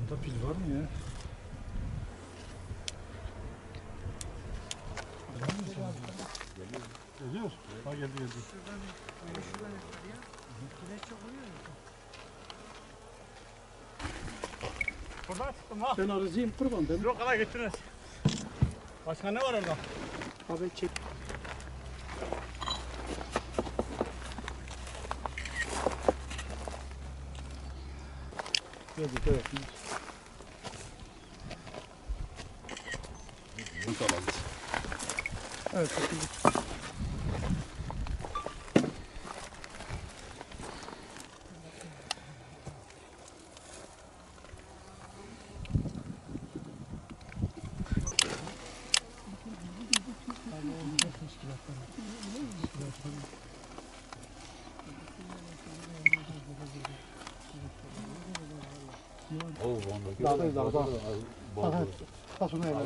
Bunda pil var mı ya? Geliyor. Ha geldi geldi. Şuradan böyle şuradan yukarıya. Güneş çok vuruyor ya. Buradan çıktım ha. Ben arızayım kurban ben. Yok kadar gittiniz. Başka ne var orada? Abi çek. Geldik evet. Evet. çekildik. Dağdayız dağda. Tasunu evvel.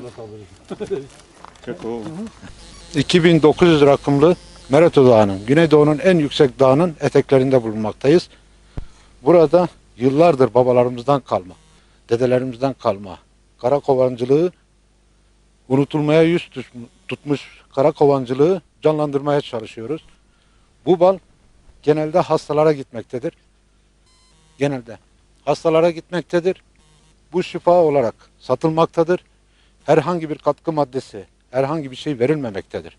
2900 rakımlı Mereto Dağı'nın, Güneydoğu'nun en yüksek dağının eteklerinde bulunmaktayız. Burada yıllardır babalarımızdan kalma, dedelerimizden kalma kara kovancılığı unutulmaya yüz tutmuş kara kovancılığı canlandırmaya çalışıyoruz. Bu bal genelde hastalara gitmektedir. Genelde hastalara gitmektedir. Bu şifa olarak satılmaktadır. Herhangi bir katkı maddesi, herhangi bir şey verilmemektedir.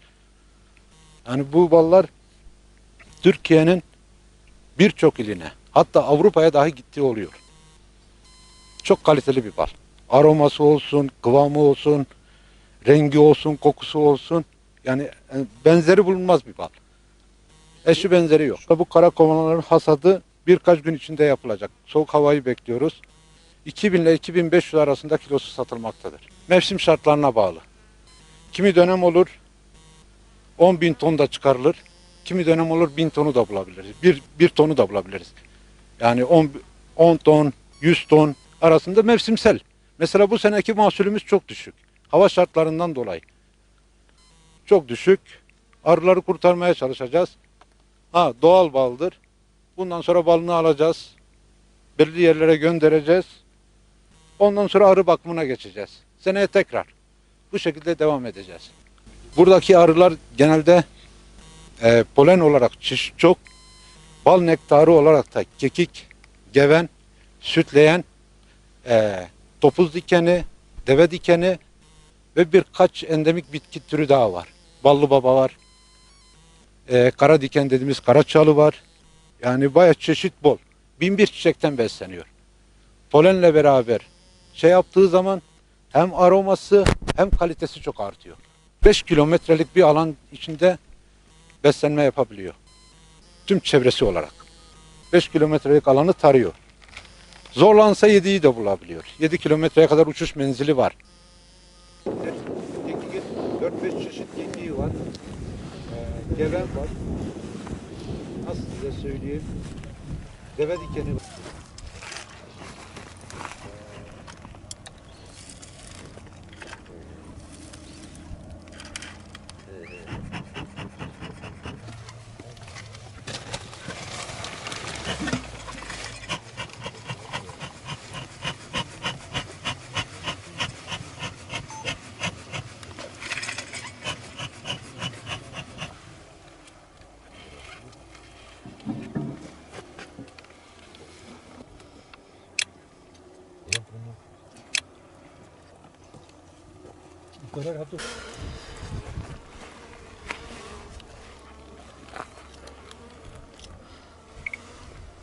Yani bu ballar Türkiye'nin birçok iline hatta Avrupa'ya dahi gittiği oluyor. Çok kaliteli bir bal. Aroması olsun, kıvamı olsun, rengi olsun, kokusu olsun. Yani e, benzeri bulunmaz bir bal. Eşi benzeri yok. Bu kara kovanların hasadı birkaç gün içinde yapılacak. Soğuk havayı bekliyoruz. 2000 ile 2500 arasında kilosu satılmaktadır. Mevsim şartlarına bağlı. Kimi dönem olur 10 bin ton da çıkarılır. Kimi dönem olur 1000 tonu da bulabiliriz. Bir, bir tonu da bulabiliriz. Yani 10, 10 ton, 100 ton arasında mevsimsel. Mesela bu seneki mahsulümüz çok düşük. Hava şartlarından dolayı. Çok düşük. Arıları kurtarmaya çalışacağız. Ha doğal baldır. Bundan sonra balını alacağız. Belirli yerlere göndereceğiz. Ondan sonra arı bakımına geçeceğiz. Seneye tekrar. Bu şekilde devam edeceğiz. Buradaki arılar genelde e, polen olarak çeşit çok, bal nektarı olarak da kekik, geven, sütleyen, e, topuz dikeni, deve dikeni ve birkaç endemik bitki türü daha var. Ballı baba var, e, kara diken dediğimiz kara çalı var. Yani bayağı çeşit bol. Bin bir çiçekten besleniyor. Polenle beraber şey yaptığı zaman hem aroması hem kalitesi çok artıyor. 5 kilometrelik bir alan içinde beslenme yapabiliyor. Tüm çevresi olarak. 5 kilometrelik alanı tarıyor. Zorlansa 7'yi de bulabiliyor. 7 kilometreye kadar uçuş menzili var. 4-5 çeşit kekiği var. Ee, geven var. Nasıl size söyleyeyim? Deve dikeni correr a